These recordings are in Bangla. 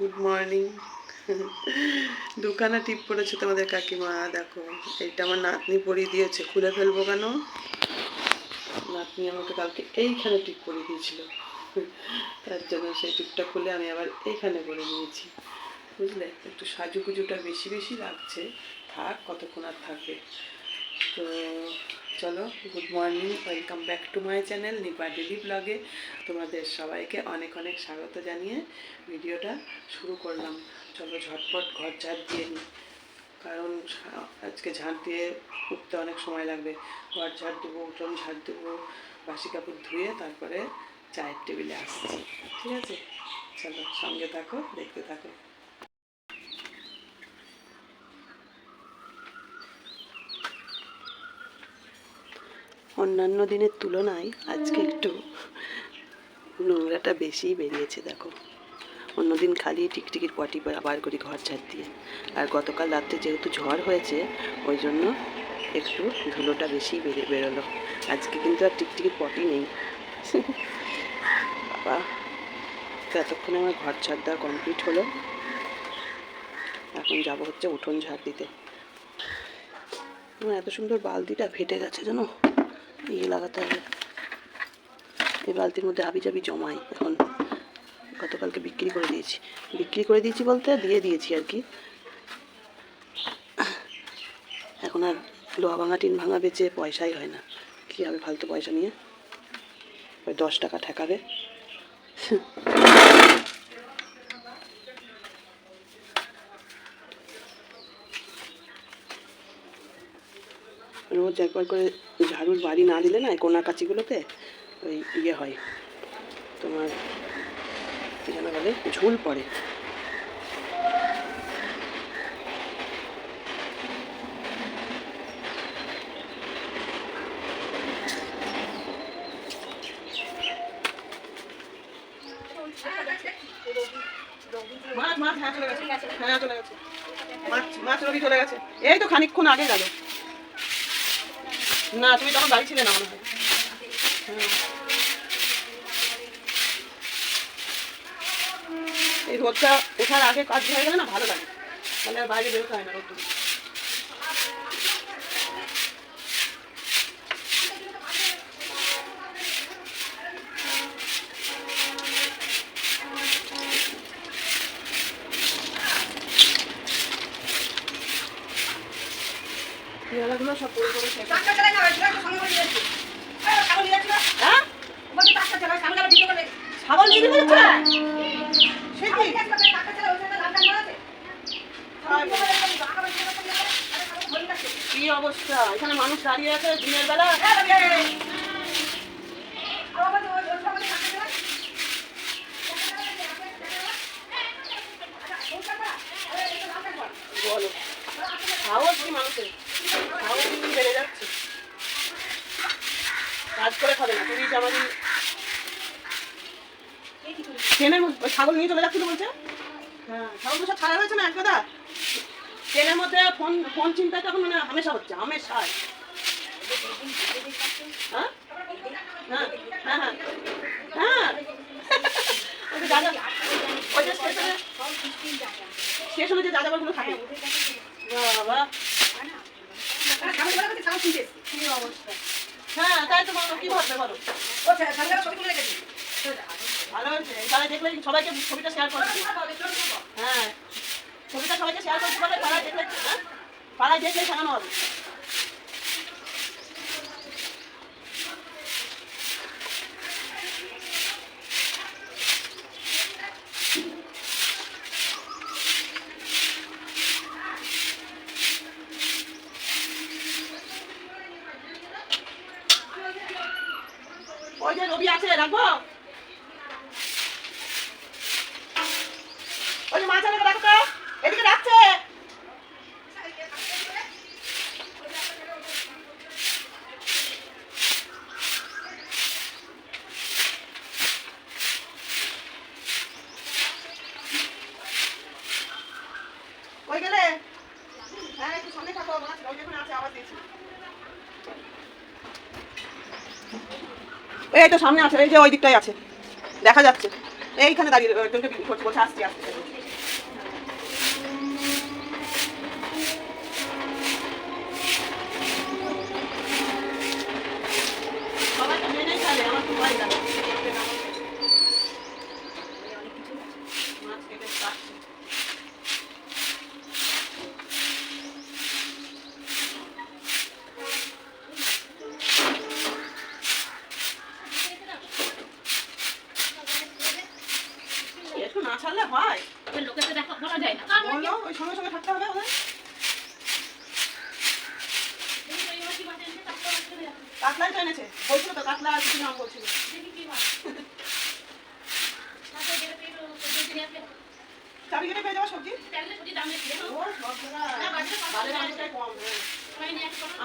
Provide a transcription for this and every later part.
গুড মর্নিং দুখানা টিপ পড়েছে তোমাদের কাকিমা, দেখো, এইটা আমার নাতনি পরিয়ে দিয়েছে, খুলে ফেলব কেন? নাতনি আমাকে কালকে এইখানে টিপ পরিয়ে দিয়েছিল। তার জন্য সেই টিপটা খুলে আমি আবার এইখানে করে নিয়েছি। বুঝলে? একটু সাজু সাজুগুজুটা বেশি বেশি লাগছে। থাক, কতক্ষণ আর থাকবে। তো চলো good morning welcome back to my channel Nipa daily ব্লগে তোমাদের সবাইকে অনেক অনেক স্বাগত জানিয়ে ভিডিওটা শুরু করলাম। চলো, ঝটপট ঘর ঝাড় দিয়ে নিই কারণ আজকে ঝাড় দিয়ে উঠতে অনেক সময় লাগবে। ঘর ঝাড় দেবো, উঠোন ঝাড় দেবো, বাসি কাপড় ধুয়ে তারপরে চায়ের টেবিলে আসছি। ঠিক আছে? চলো, সঙ্গে থাকো, দেখতে থাকো। অন্যান্য দিনের তুলনায় আজকে একটু নোংরাটা বেশিই বেরিয়েছে, দেখো। অন্যদিন খালি টিকটিকির পটি বার করি ঘর ঝাড় দিয়ে। আর গতকাল রাত্রে যেহেতু ঝড় হয়েছে, ওই জন্য একটু ধুলোটা বেশি বেরে, বেরোলো। আজকে কিন্তু আর টিকটিকির পটি নেই। বাবা এতক্ষণে আমার ঘর ঝাড় দেওয়া কমপ্লিট হলো, এখন যাব হচ্ছে উঠোন ঝাড় দিতে। এত সুন্দর বালতিটা ফেটে গেছে জানো? ইয়ে লাগাতে হবে। এই বালতির মধ্যে আবি জাবি জমাই এখন গতকালকে বিক্রি করে দিয়েছি। বিক্রি করে দিয়েছি বলতে দিয়ে দিয়েছি আর কি। এখন আর লোহা ভাঙা, টিন ভাঙা বেচে পয়সাই হয় না। কী হবে ফালতু পয়সা নিয়ে? ওই দশ টাকা ঠেকাবে। রোজ একবার করে ঝাড়ুর বাড়ি না দিলে না কোনা কাচিগুলোতে ওই ইয়ে হয়, তোমার কী যেন বলে, ঝুল পড়ে। মাছ মাছ হ্যাঁ চলে গেছে। হ্যাঁ চলে গেছে। মাছ মাছ রবি চলে গেছে। এই তো খানিকক্ষণ আগে গেল। না, তুমি তখন বাড়ি ছিলে না মনে হয়। এই রোদটা ওঠার আগে কাজ হয়ে গেলে না ভালো লাগে। তাহলে বাইরে বেরোতে হয় না রোদ। পেয়ারাগুলো সব শেষ। হ্যাঁ? ছাগল নিয়ে দিতে সে কি? কি অবস্থা? এখানে মানুষ দাঁড়িয়ে আছে দিনের বেলা? বলো সাহস কি মানুষের সাহস দিন বেড়ে যাচ্ছে কাজ করে খাবে না তুমি জামা দিন ট্রেনের মধ্যে ওই ছাগল নিয়ে চলে যাচ্ছিল বলছে? হ্যাঁ ছাগলগুলো সব ছাড়া হয়েছে না এক ট্রেনের মধ্যে ফোন ফোন চিন্তাটা এখন মানে হামেশা হচ্ছে হামেশায় হ্যাঁ? হ্যাঁ হ্যাঁ। হ্যাঁ। হ্যাঁ যে যা যা- ওই যে স্টেশনে স্টেশনে যে যাযাবরগুলো থাকে। বাবা। কি অবস্থা? হ্যাঁ তাই তো বলো কি ভাববে বলো? ভালো তাহলে দেখলে সবাইকে ছবিটা শেয়ার করে হ্যাঁ ছবিটা সবাইকে শেয়ার করতে পারলে পাড়ায় দেখলে হ্যাঁ? পাড়ায় দেখলে শেখানো হবে। এই তো সামনে আছে, এই যে ওই দিকটাই আছে। দেখা যাচ্ছে। এইখানে দাঁড়িয়ে একজনকে বলছে, আসছি আসছি। নিয়ে আসে, কত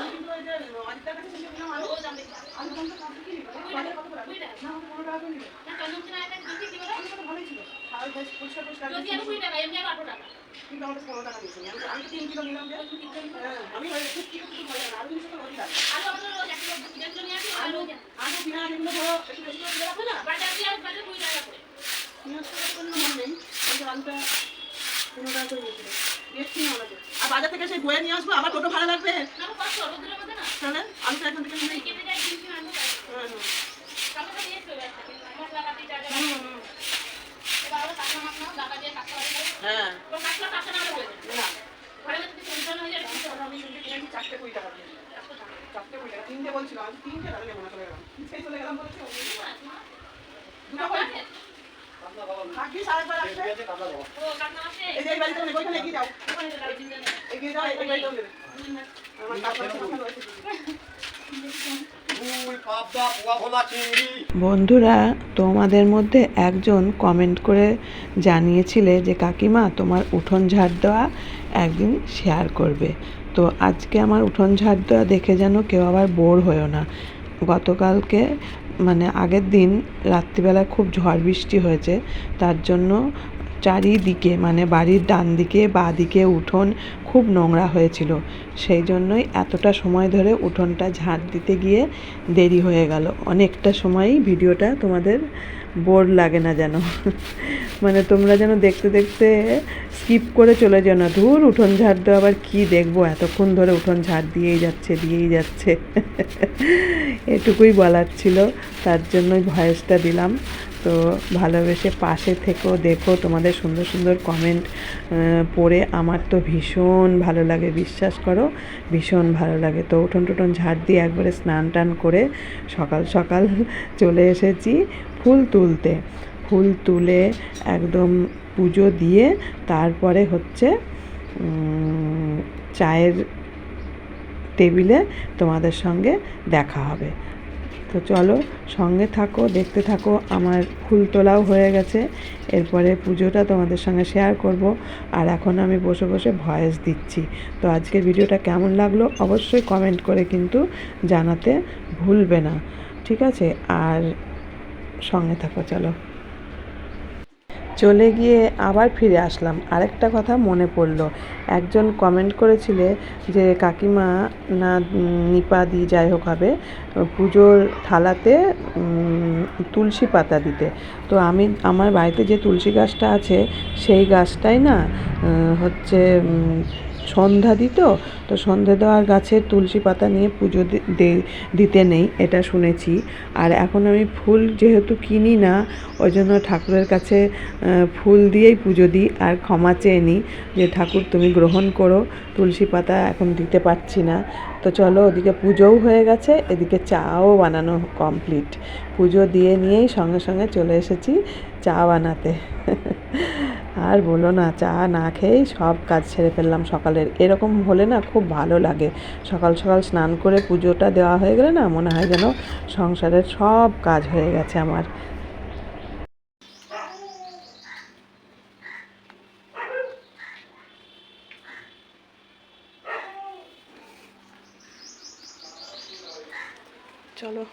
আমি পনেরো টাকা করে নিবে। না, চন্দনচিনা একটা বেশি কি বলো? আলুটা তো ভালোই ছিল। আর বেশ পরিষ্কার পরিষ্কার যদি আলু কুড়ি টাকা, এমনি আলু আঠারো টাকা। কিন্তু আমাকে পনেরো টাকা দিয়েছে। আমি তো- আমি তো তিন কিলো নিলাম যে। হ্যাঁ, আমি ওই খুব কিলো কিছু ভালো লাগে না। আলু জিনিসটা তো রোজই লাগে। আলু আমাদের রোজ এক কিলো, দেড় কিলো নিয়ে আসি, আলু রোজ এক। আলু পেঁয়াজ এগুলো ধরো একটু বেশি করে দিয়ে রাখো না। বাজার পেঁয়াজ বাজার কুড়ি টাকা করে। পেঁয়াজটা তো কোনো মনে নেই। কিন্তু আলুটা পনেরো টাকা করে নিয়েছিল। দেখছি না ওনাকে। আর বাজার থেকে সেই বয়ে নিয়ে আসব আবার টোটো ভাড়া লাগবে না, কষ্ট, রোদ্রের মধ্যে না। তাহলে আলুটা এখান থেকে নিয়ে এই কেটে যায়, কিনছি, আনব তাই। হ্যাঁ, হ্যাঁ। কালকে তো নিয়ে এসছো ব্যাগটা, মশলা কাটি, যা যা হুম, লাগে। হুম। এবার আবার কাঁচা মাছ নাও, ডাকা দিয়ে কাঁচা মাছ নাও। হ্যাঁ ওর কাঁচা কাঁচা না হলে হয়ে যাবে। না ঘরে মধ্যে যদি পরিষ্কার হয়ে যায়, আমি তো আমি কিন্তু কিনেছি চারটে কুড়ি টাকা দিয়ে চারটে কুড়ি টাকা তিনটে বলছিল আমি তিনটে টাকা নেব না চলে গেলাম সেই চলে গেলাম বলেছে ও দুটো করে থাকবি সাড়ে একবার আসবে ও কাঁচা মাছে, এই যে এই বাড়িতে নেবে ওইখানে এগিয়ে যাও ওখানে গেলে ওই দিনটা নেই। এগিয়ে যাও এই বাড়িতেও নেবে আমার কাপড় আছে, ওখানে রয়েছে রুই পাবদা পোয়া ভোলা চিংড়ি বন্ধুরা, তোমাদের মধ্যে একজন কমেন্ট করে জানিয়েছিলে যে, কাকিমা, তোমার উঠোন ঝাড় দেওয়া একদিন শেয়ার করবে। তো আজকে আমার উঠোন ঝাড় দেওয়া দেখে যেন কেউ আবার বোর হয়েও না। গতকালকে মানে আগের দিন রাত্রিবেলায় খুব ঝড় বৃষ্টি হয়েছে, তার জন্য চারিদিকে মানে বাড়ির ডান দিকে বা দিকে উঠোন খুব নোংরা হয়েছিল। সেই জন্যই এতটা সময় ধরে উঠোনটা ঝাঁট দিতে গিয়ে দেরি হয়ে গেল। অনেকটা সময়ই ভিডিওটা তোমাদের বোর লাগে না যেন। মানে তোমরা যেন দেখতে দেখতে স্কিপ করে চলে যেও না। ধুর, উঠোন ঝাড় দেওয়া আবার কী দেখব? এতক্ষণ ধরে উঠোন ঝাড় দিয়েই যাচ্ছে দিয়েই যাচ্ছে। এটুকুই বলার ছিল। তার জন্যই ভয়েসটা দিলাম। তো ভালোবেসে পাশে থেকেও দেখো তোমাদের সুন্দর সুন্দর কমেন্ট পড়ে। আমার তো ভীষণ ভালো লাগে, বিশ্বাস করো, ভীষণ ভালো লাগে। তো উঠোন টুটন ঝাড় দিয়ে একবারে স্নান টান করে সকাল সকাল চলে এসেছি ফুল তুলতে। ফুল তুলে একদম পুজো দিয়ে তারপরে হচ্ছে চায়ের টেবিলে তোমাদের সঙ্গে দেখা হবে। তো চলো সঙ্গে থাকো, দেখতে থাকো। আমার ফুল তোলাও হয়ে গেছে। এরপরে পুজোটা তোমাদের সঙ্গে শেয়ার করব। আর এখন আমি বসে বসে ভয়েস দিচ্ছি। তো আজকের ভিডিওটা কেমন লাগল অবশ্যই কমেন্ট করে কিন্তু জানাতে ভুলবে না। ঠিক আছে? আর সঙ্গে থাকো, চলো। চলে গিয়ে আবার ফিরে আসলাম। আরেকটা কথা মনে পড়ল। একজন কমেন্ট করেছিলে যে, কাকিমা না, নিপা দিয়ে যাই হোক হবে, পুজোর থালাতে তুলসী পাতা দিতে। তো আমি, আমার বাড়িতে যে তুলসী গাছটা আছে, সেই গাছটাই না হচ্ছে সন্ধ্যা দিত, তো সন্ধ্যা দেওয়ার গাছের তুলসী পাতা নিয়ে পুজো দিতে নেই, এটা শুনেছি। আর এখন আমি ফুল যেহেতু কিনি না ওই জন্য ঠাকুরের কাছে ফুল দিয়েই পুজো দিই, আর ক্ষমা চেয়ে নিই যে, ঠাকুর, তুমি গ্রহণ করো, তুলসী পাতা এখন দিতে পারছি না। তো চলো, ওদিকে পুজোও হয়ে গেছে, এদিকে চাও বানানো কমপ্লিট। পুজো দিয়ে নিয়েই সঙ্গে সঙ্গে চলে এসেছি চা বানাতে। আর বলো না, চা না খেয়েই সব কাজ সেরে ফেললাম সকালের। এরকম হলে না খুব ভালো লাগে। সকাল সকাল স্নান করে পুজোটা দেওয়া হয়ে গেলে না মনে হয় যেন সংসারের সব কাজ হয়ে গেছে আমার। চলো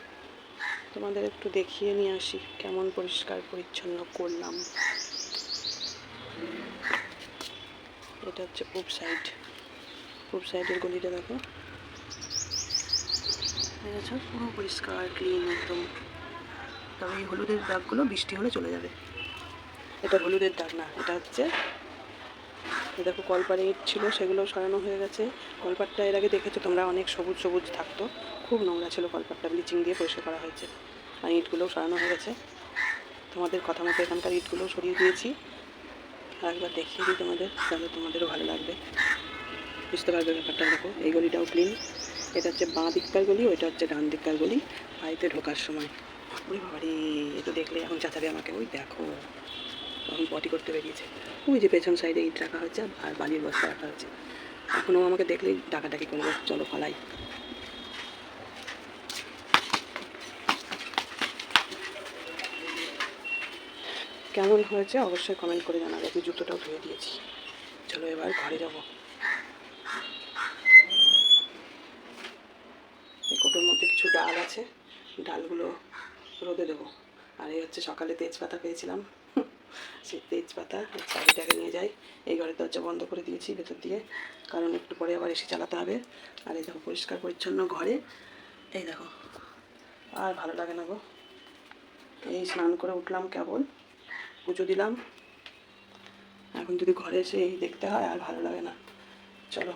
তোমাদের একটু দেখিয়ে নিয়ে আসি কেমন পরিষ্কার পরিচ্ছন্ন করলাম। এটা হচ্ছে পূব সাইড পূব সাইডের গলিটা দেখো দেখেছ পুরো পরিষ্কার ক্লিন একদম। তবে এই হলুদের দাগগুলো বৃষ্টি হলে চলে যাবে। এটা হলুদের দাগ না, এটা হচ্ছে দেখো কলপারে ইট ছিল, সেগুলো সরানো হয়ে গেছে। কলপাটটা এর আগে দেখেছ তোমরা, অনেক সবুজ সবুজ থাকতো। খুব নোংরা ছিল কলপাটটা ব্লিচিং দিয়ে পরিষ্কার করা হয়েছে। আর ইটগুলোও সরানো হয়ে গেছে। তোমাদের কথা মতো এখানকার ইটগুলোও সরিয়ে দিয়েছি। আর একবার দেখিয়ে দিই তোমাদের তাহলে তোমাদেরও ভালো লাগবে। বুঝতে পারবে ব্যাপারটা, দেখো, এই গলিটাও ক্লিন এটা হচ্ছে বাঁ দিককার গলি, ওইটা হচ্ছে ডান দিককার গলি। বাড়িতে ঢোকার সময়। ওই বাবারে, এ তো দেখলে এখন চাচাবে আমাকে, ওই দেখো, তখন পটি করতে বেরিয়েছে। ওই যে পেছন সাইডে ইট রাখা হচ্ছে আর বালির বস্তা রাখা হচ্ছে এখনও আমাকে দেখলেই ডাকাডাকি করবে। চলো ফলাই কেমন হয়েছে অবশ্যই কমেন্ট করে জানাবে। আমি জুতোটাও ধুয়ে দিয়েছি। চলো এবার ঘরে যাব। এই কোটোর মধ্যে কিছু ডাল আছে। ডালগুলো রোদে দেবো। আর এই হচ্ছে সকালে তেজপাতা পেয়েছিলাম। সেই তেজপাতা চাবিটাকে নিয়ে যাই। এই ঘরের দরজা বন্ধ করে দিয়েছি ভেতর দিয়ে। কারণ একটু পরে আবার এসে চালাতে হবে। আর এই দেখো, পরিষ্কার পরিচ্ছন্ন ঘরে। এই দেখো, আর ভালো লাগে না গো। এই স্নান করে উঠলাম কেবল। পুজো দিলাম। এখন যদি ঘরে এসে এই দেখতে হয়, আর ভালো লাগে না। চলো,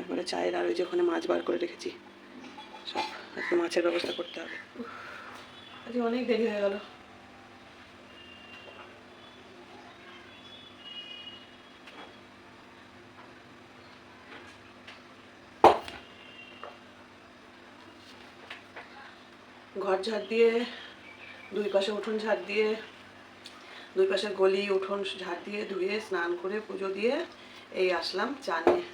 একবারে চায়ের আর ওই যে ওখানে মাছ বার করে রেখেছি, সব একটু মাছের ব্যবস্থা করতে হবে। আজকে অনেক দেরি হয়ে গেল। ঘর ঝাড় দিয়ে, দুই পাশে উঠোন ঝাড় দিয়ে দুই পাশে গলি, উঠোন ঝাঁট দিয়ে ধুয়ে, স্নান করে পুজো দিয়ে এই আসলাম চা নিয়ে।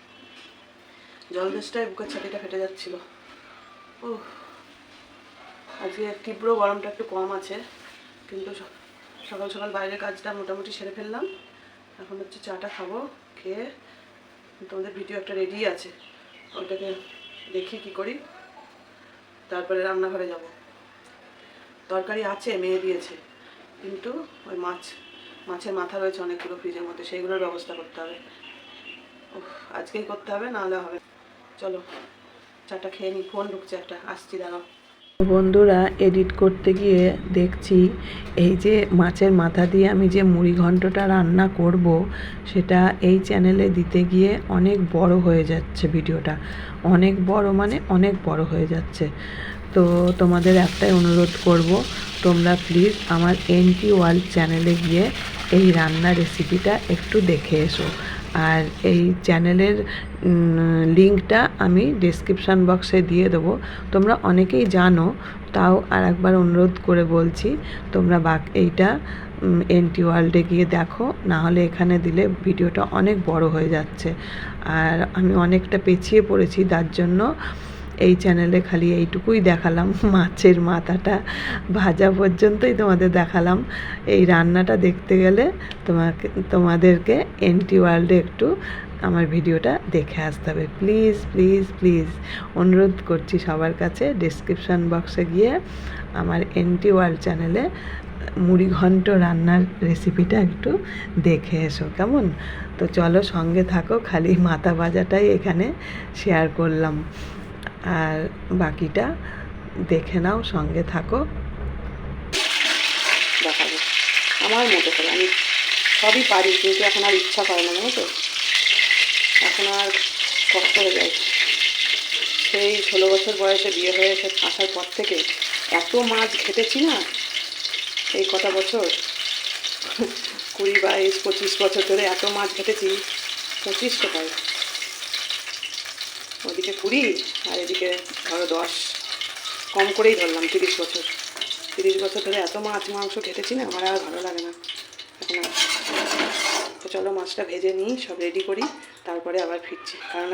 জল দেশটায় বুকের ছাতিটা ফেটে যাচ্ছিল। ও আজকে তীব্র গরমটা একটু কম আছে, কিন্তু সকাল সকাল বাইরের কাজটা মোটামুটি সেরে ফেললাম। এখন হচ্ছে চাটা খাব, খেয়ে তোমাদের ভিডিও একটা রেডি আছে ওইটাকে দেখি কি করি। তারপরে রান্নাঘরে যাব। তরকারি আছে, মেয়ে দিয়েছে। কিন্তু ওই মাছ, মাছের মাথা রয়েছে অনেকগুলো ফ্রিজের মধ্যে, সেইগুলোর ব্যবস্থা করতে হবে। আজকেই করতে হবে নাহলে হবে চলো, চাটা খেয়ে নিই ফোন ঢুকছে একটা, আসছি, দাঁড়াও। বন্ধুরা, এডিট করতে গিয়ে দেখছি, এই যে মাছের মাথা দিয়ে আমি যে মুড়ি ঘন্টটা রান্না করব, সেটা এই চ্যানেলে দিতে গিয়ে অনেক বড় হয়ে যাচ্ছে ভিডিওটা। অনেক বড় মানে অনেক বড় হয়ে যাচ্ছে। তো তোমাদের একটাই অনুরোধ করব, তোমরা প্লিজ আমার এনটি ওয়ার্ল্ড চ্যানেলে গিয়ে এই রান্না রেসিপিটা একটু দেখে এসো। আর এই চ্যানেলের লিঙ্কটা আমি ডেসক্রিপশান বক্সে দিয়ে দেবো। তোমরা অনেকেই জানো, তাও আর একবার অনুরোধ করে বলছি, তোমরা বাক, এইটা এনটি ওয়ার্ল্ডে গিয়ে দেখো না হলে এখানে দিলে ভিডিওটা অনেক বড় হয়ে যাচ্ছে। আর আমি অনেকটা পেছিয়ে পড়েছি, তার জন্য এই চ্যানেলে খালি এইটুকুই দেখালাম। মাছের মাথাটা ভাজা পর্যন্তই তোমাদের দেখালাম। এই রান্নাটা দেখতে গেলে তোমাকে, তোমাদেরকে এনটি ওয়ার্ল্ডে একটু আমার ভিডিওটা দেখে আসতে হবে। প্লিজ প্লিজ প্লিজ অনুরোধ করছি সবার কাছে ডিসক্রিপশান বক্সে গিয়ে আমার এনটি ওয়ার্ল্ড চ্যানেলে মুড়ি ঘন্ট রান্নার রেসিপিটা একটু দেখে এসো, কেমন? তো চলো সঙ্গে থাকো, খালি মাথা ভাজাটাই এখানে শেয়ার করলাম। আর বাকিটা দেখে নাও, সঙ্গে থাকো। দেখাবো আমার মতো করে, আমি সবই পারি, কিন্তু এখন আর ইচ্ছা করে না তো? এখন আর কষ্ট হয়ে যায়। সেই ষোলো বছর বয়সে বিয়ে হয়ে এসে আসার পর থেকে এত মাছ ঘেটেছি না, এই কটা বছর। কুড়ি বাইশ, পঁচিশ বছর ধরে এত মাছ ঘেটেছি, পঁচিশ কোথায় ওদিকে কুড়ি, আর এদিকে ধরো দশ। কম করেই ধরলাম, তিরিশ বছর। তিরিশ বছর ধরে এত মাছ, মাংস খেতেছি না, আমার আর ভালো লাগে না। এখন তো চলো মাছটা ভেজে নিই, সব রেডি করি, তারপরে আবার ফিরছি। কারণ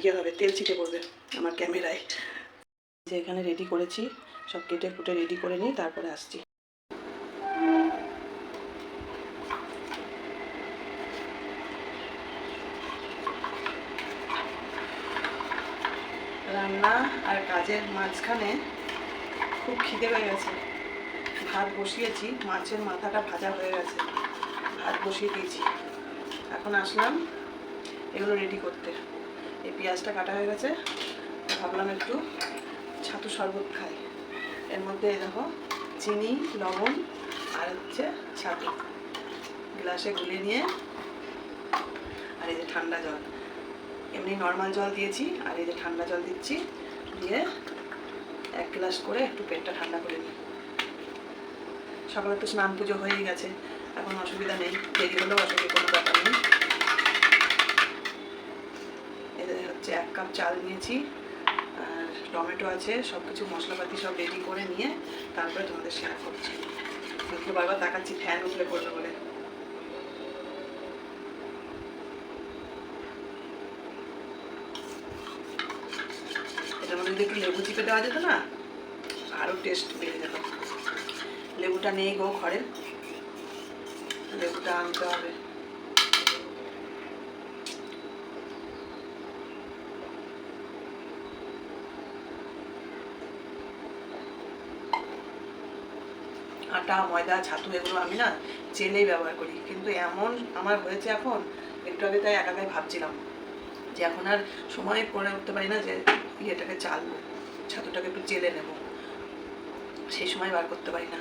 ইয়ে হবে, তেল ছিটে পড়বে আমার ক্যামেরায়। যে এখানে রেডি করেছি, সব কেটে কুটে রেডি করে নিই, তারপরে আসছি। রান্না আর কাজের মাঝখানে খুব খিদে হয়ে গেছে। ভাত বসিয়েছি, মাছের মাথাটা ভাজা হয়ে গেছে। ভাত বসিয়ে দিয়েছি। এখন আসলাম এগুলো রেডি করতে। এই পেঁয়াজটা কাটা হয়ে গেছে। ভাবলাম একটু ছাতু শরবত খাই। এর মধ্যে দেখো চিনি, লবণ আর হচ্ছে ছাতু। গ্লাসে গুলিয়ে নিয়ে আর এই যে ঠান্ডা জল। এমনি নর্মাল জল দিয়েছি, আর এই যে ঠান্ডা জল দিচ্ছি, দিয়ে এক গ্লাস করে একটু পেটটা ঠান্ডা করে নিই। সকালে তো স্নান পুজো হয়েই গেছে, এখন অসুবিধা নেই, দেরি হলেও অসুবিধা, কোনো ব্যাপার নেই। এদের হচ্ছে এক কাপ চাল নিয়েছি, আর টমেটো আছে সব কিছু মশলাপাতি সব রেডি করে নিয়ে তারপরে তোমাদের শেয়ার করছি। বারবার তাকাচ্ছি ফ্যান উঠলে পড়বে বলে। যদি একটু লেবু চিপে দেওয়া যেত না আরও টেস্ট বেড়ে যেত। লেবুটা নেই গো ঘরে। লেবুটা আনতে হবে। আটা, ময়দা, ছাতু এগুলো আমি না চেলেই ব্যবহার করি। কিন্তু এমন আমার হয়েছে এখন, একটু আগে তাই একাকাই ভাবছিলাম। যে এখন আর সময় করে উঠতে পারি না যে ইয়েটাকে চালবো, ছাতুটাকে একটু চেলে নেব। সেই সময় বার করতে পারি না।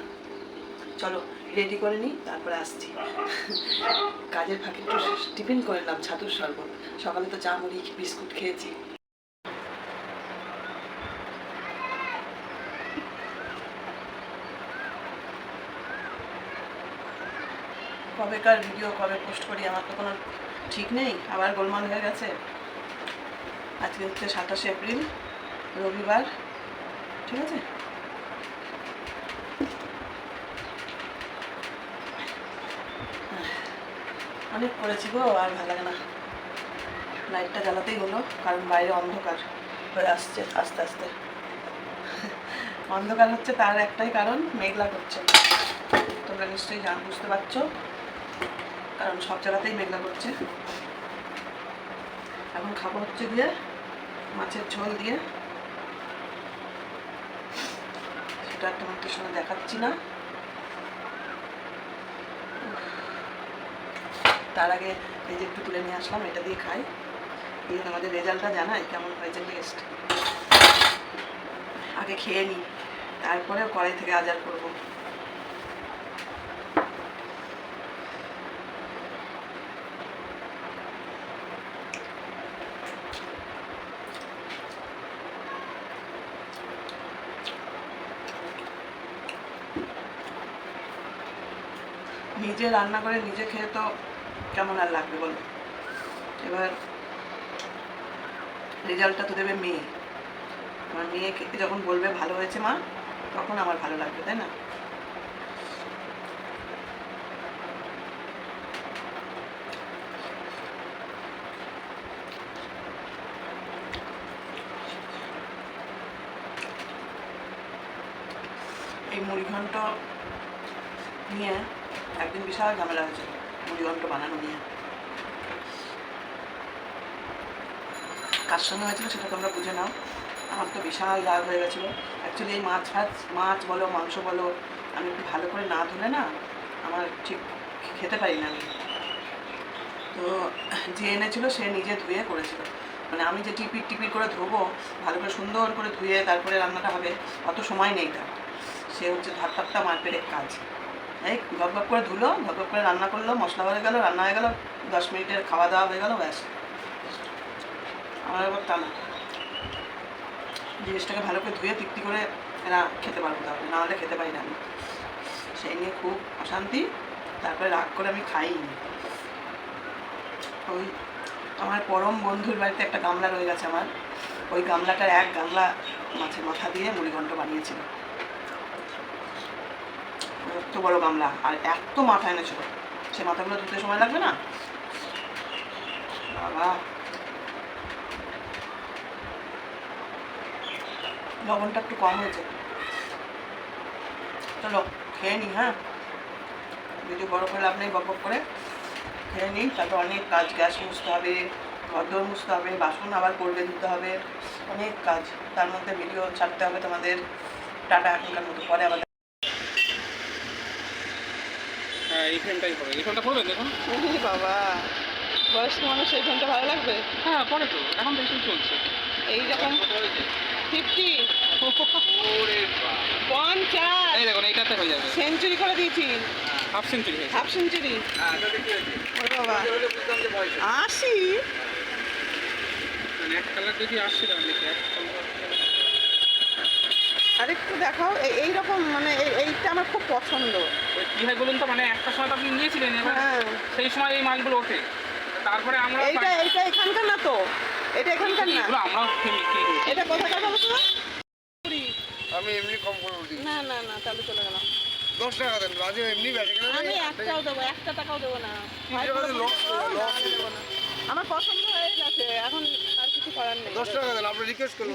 চলো রেডি করে নিই, তারপরে আসছি। কাজের ফাঁকে একটু টিফিন করে নিলাম ছাতুর শরবত। সকালে তো চা, মুড়ি, বিস্কুট খেয়েছি। কবেকার ভিডিও কবে পোস্ট করি, আমার তো কোনো ঠিক নেই। আবার গোলমাল হয়ে গেছে? আজকে হচ্ছে সাতাশে এপ্রিল, রবিবার, ঠিক আছে? অনেক করেছি গো, আর ভালো লাগে না। লাইটটা জ্বালাতেই হলো, কারণ বাইরে অন্ধকার হয়ে আসছে আস্তে আস্তে। অন্ধকার হচ্ছে তার একটাই কারণ, মেঘলা করছে। তোমরা নিশ্চয়ই জান, বুঝতে পারছ? কারণ সব জায়গাতেই মেঘলা করছে। এখন খাব হচ্ছে দিয়ে মাছের ঝোল দিয়ে। সেটা তোমাদের সঙ্গে দেখাচ্ছি না। তার আগে এই যে একটু তুলে নিয়ে আসলাম, এটা দিয়ে খাই। দিয়ে আমাদের রেজাল্টটা জানাই কেমন হয়েছে টেস্ট। আগে খেয়ে নিই তারপরে কড়াই থেকে আজার করব। নিজে রান্না করে নিজে খেয়ে তো কেমন আর লাগবে বলো? এবার রেজাল্টটা তো দেবে মেয়ে। আমার মেয়ে খেতে যখন বলবে ভালো হয়েছে মা, তখন আমার ভালো লাগবে, তাই না? এই মুড়িঘণ্ট নিয়ে একদিন বিশাল ঝামেলা হয়েছিল মুড়িঘণ্ট বানানো নিয়ে। কার সঙ্গে হয়েছিল সেটা তোমরা বুঝে নাও। আমার তো বিশাল রাগ হয়ে গেছিল। অ্যাকচুয়ালি এই মাছ ফাছ, মাছ বলো, মাংস বলো, আমি একটু ভালো করে না ধুলে না আমার ঠিক খেতে পারি না আমি। তো যে এনেছিল সে নিজে ধুয়ে করেছিল। মানে আমি যে টিপির টিপির করে ধোবো, ভালো করে সুন্দর করে ধুয়ে তারপরে রান্নাটা হবে, অত সময় নেই তার। সে হচ্ছে ধাপ ধাপ্তাপটা মারপেটের কাজ। এই গপ করে ধুলো গপ করে রান্না করল, মশলা হয়ে গেলো, রান্না হয়ে গেলো, দশ মিনিটের খাওয়া দাওয়া হয়ে গেলো, ব্যাস। আমার আবার তা না জিনিসটাকে ভালো করে ধুয়ে তৃপ্তি করে এরা খেতে পারব তাহলে, না হলে খেতে পারি না আমি। সেই নিয়ে খুব অশান্তি, তারপরে রাগ করে আমি খাইনি। ওই আমার পরম বন্ধুর বাড়িতে একটা গামলা রয়ে গেছে আমার। ওই গামলাটার এক গামলা মাছের মাথা দিয়ে মুড়িঘণ্ট বানিয়েছিল। এত বড় গামলা আর এত মাথা এনেছিল সে মাথাগুলো ধুতে সময় লাগবে না? বাবা। লবণটা একটু কম হয়েছে। চলো, খেয়ে নিই হ্যাঁ? ভিডিও বড় করে লাভ নেই, বক বক করে খেয়ে নিই তারপর অনেক কাজ, গ্যাস মুছতে হবে ঘর মুছতে হবে, বাসন আবার করবে ধুতে হবে। অনেক কাজ। তার মধ্যে ভিডিও ছাড়তে হবে তোমাদের। টাটা, এখনকার মতো। পরে আবার হ্যাঁ এই ফ্রেমটাই হবে এই ফ্রেমটা করবেন দেখুন বাবা বয়স্ক মানুষ এই ফোনটা ভালো লাগবে? হ্যাঁ পরে তো এখন তো এসব চলছে। এই রকম ফিফটি। পঞ্চাশ। এই দেখুন এইটাতে হয়ে যাবে। সেঞ্চুরি করে দিয়েছি। Half century half century. হ্যাঁ দেখি বাবা। আশি? মানে এক কালার যদি আসছে তাহলে দেখি এক আরেকটু দেখাও এই এইরকম মানে এই- এইটা আমার খুব পছন্দ। কি হয় বলুন তো মানে একটা সময় তো আপনি নিয়েছিলেন এবার হ্যাঁ। সেই সময় এই মাছগুলো ওঠে। তারপরে আমরা এইটা এইটা এখানকার না তো? এটা এখানকার না? করেছি। এটা কোথাকার বলো তো? আমি এমনি কম করে দিই না না না তাহলে চলে গেলাম। দশ টাকা দেন রাজু এমনি ব্যাটে গেলে আমি একটাও দেবো একটা টাকাও দেবো না। আমার পছন্দ হয়ে গেছে এখন আর কিছু করার নেই। দশ টাকা দেন আপনি রিকোয়েস্ট করুন